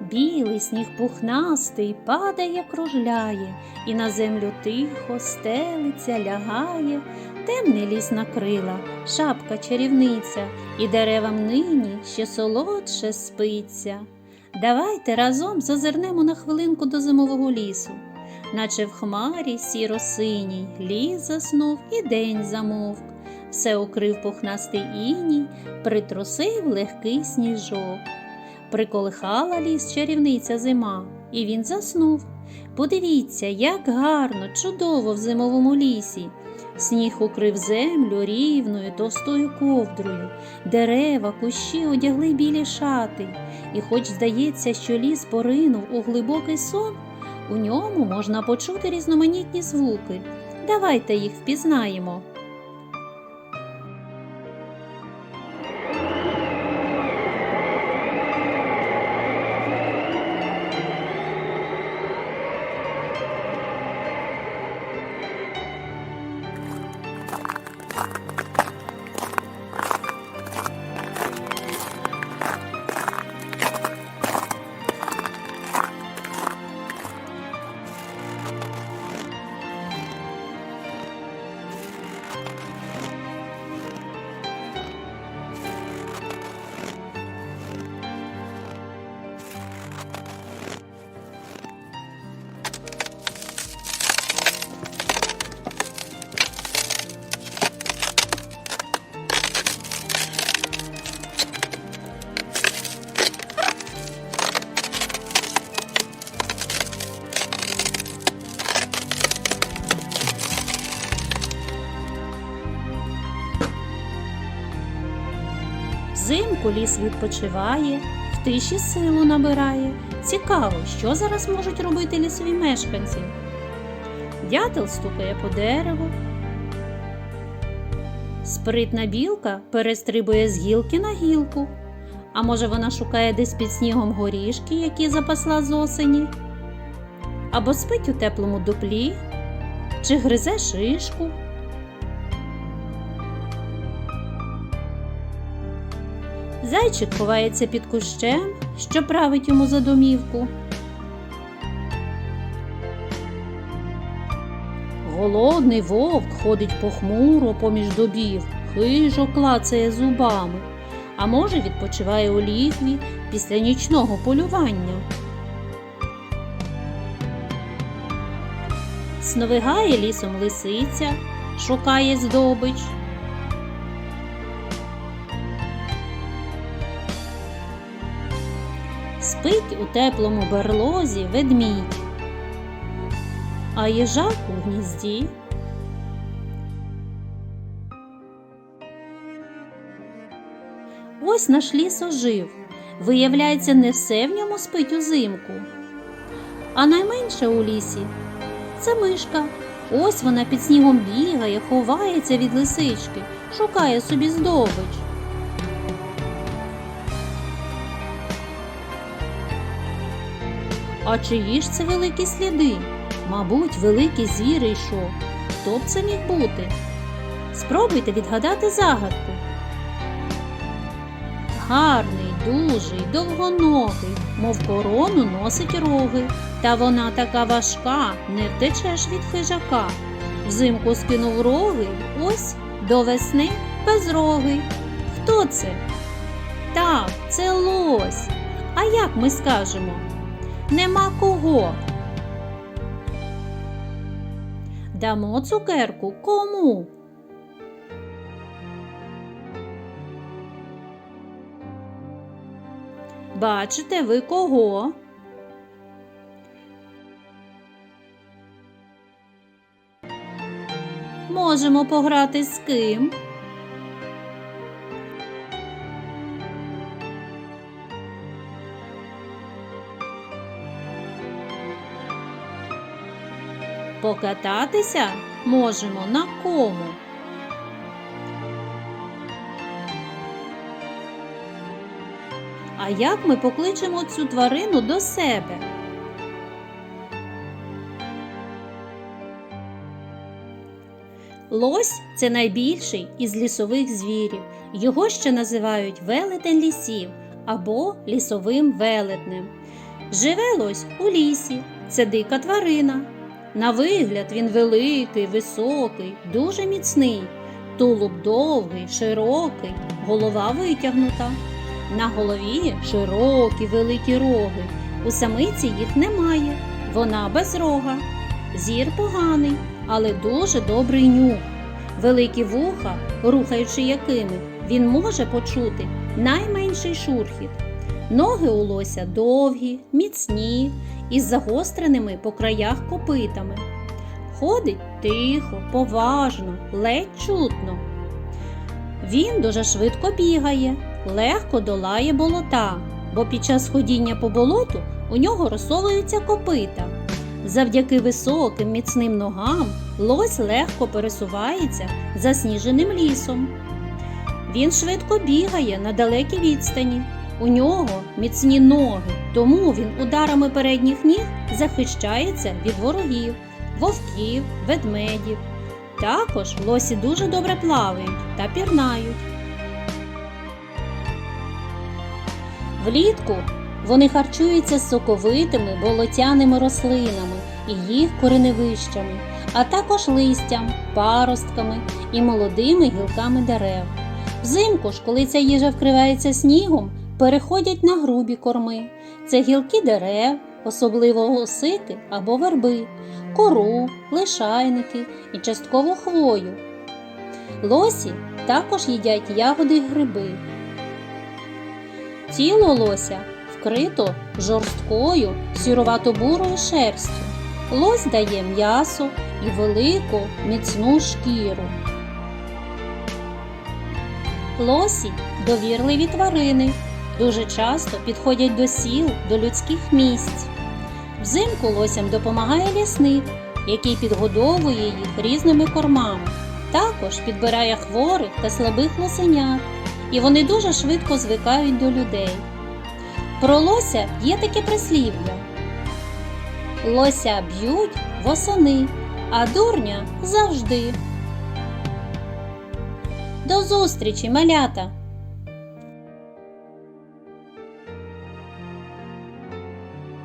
Білий сніг пухнастий падає, кружляє, і на землю тихо стелиться, лягає, темний ліс накрила, шапка чарівниця, і деревам нині ще солодше спиться. Давайте разом зазирнемо на хвилинку до зимового лісу, наче в хмарі сіро-синій, ліс заснув і день замовк. Все укрив пухнастий іній, притрусив легкий сніжок. Приколихала ліс чарівниця зима, і він заснув. Подивіться, як гарно, чудово в зимовому лісі. Сніг укрив землю рівною товстою ковдрою, дерева, кущі одягли білі шати, і хоч здається, що ліс поринув у глибокий сон, у ньому можна почути різноманітні звуки. Давайте їх впізнаємо. Взимку ліс відпочиває, в тиші силу набирає. Цікаво, що зараз можуть робити лісові мешканці. Дятел стукає по дереву. Спритна білка перестрибує з гілки на гілку. А може вона шукає десь під снігом горішки, які запасла з осені? Або спить у теплому дуплі, чи гризе шишку. Зайчик ховається під кущем, що править йому за домівку. Голодний вовк ходить похмуро поміж добів, хижо клацає зубами, а може відпочиває у лігві після нічного полювання. Сновигає лісом лисиця, шукає здобич. Спить у теплому берлозі ведмідь, а їжак у гнізді. Ось наш ліс ожив. Виявляється, не все в ньому спить узимку. А найменше у лісі це мишка. Ось вона під снігом бігає, ховається від лисички, шукає собі здобич. А чиї ж це великі сліди? Мабуть, великий звір йшов. Хто б це міг бути? Спробуйте відгадати загадку. Гарний, дужий, довгоногий, мов корону носить роги. Та вона така важка, не втечеш від хижака. Взимку скинув роги, ось до весни безрогий. Хто це? Так, це лось. А як ми скажемо? Нема кого. Дамо цукерку кому? Бачите ви кого? Можемо пограти з ким? Покататися можемо на кому? А як ми покличемо цю тварину до себе? Лось це найбільший із лісових звірів. Його ще називають велетень лісів або лісовим велетнем. Живе лось у лісі, це дика тварина. На вигляд він великий, високий, дуже міцний, тулуб довгий, широкий, голова витягнута. На голові широкі великі роги. У самиці їх немає, вона без рога. Зір поганий, але дуже добрий нюх. Великі вуха, рухаючи якими, він може почути найменший шурхіт. Ноги у лося довгі, міцні, із загостреними по краях копитами. Ходить тихо, поважно, ледь чутно. Він дуже швидко бігає, легко долає болота, бо під час ходіння по болоту у нього розсовуються копита. Завдяки високим міцним ногам лось легко пересувається засніженим лісом. Він швидко бігає на далекій відстані. У нього міцні ноги, тому він ударами передніх ніг захищається від ворогів, вовків, ведмедів. Також лосі дуже добре плавають та пірнають. Влітку вони харчуються соковитими болотяними рослинами і їх кореневищами, а також листям, паростками і молодими гілками дерев. Взимку ж, коли ця їжа вкривається снігом, переходять на грубі корми. Це гілки дерев, особливо осики або верби, кору, лишайники і частково хвою. Лосі також їдять ягоди й гриби. Тіло лося вкрито жорсткою сіровато-бурою шерстю. Лось дає м'ясо і велику міцну шкіру. Лосі довірливі тварини, дуже часто підходять до сіл, до людських місць. Взимку лосям допомагає лісник, який підгодовує їх різними кормами. Також підбирає хворих та слабих лосенят, і вони дуже швидко звикають до людей. Про лося є таке прислів'я. Лося б'ють восени, а дурня завжди. До зустрічі, малята!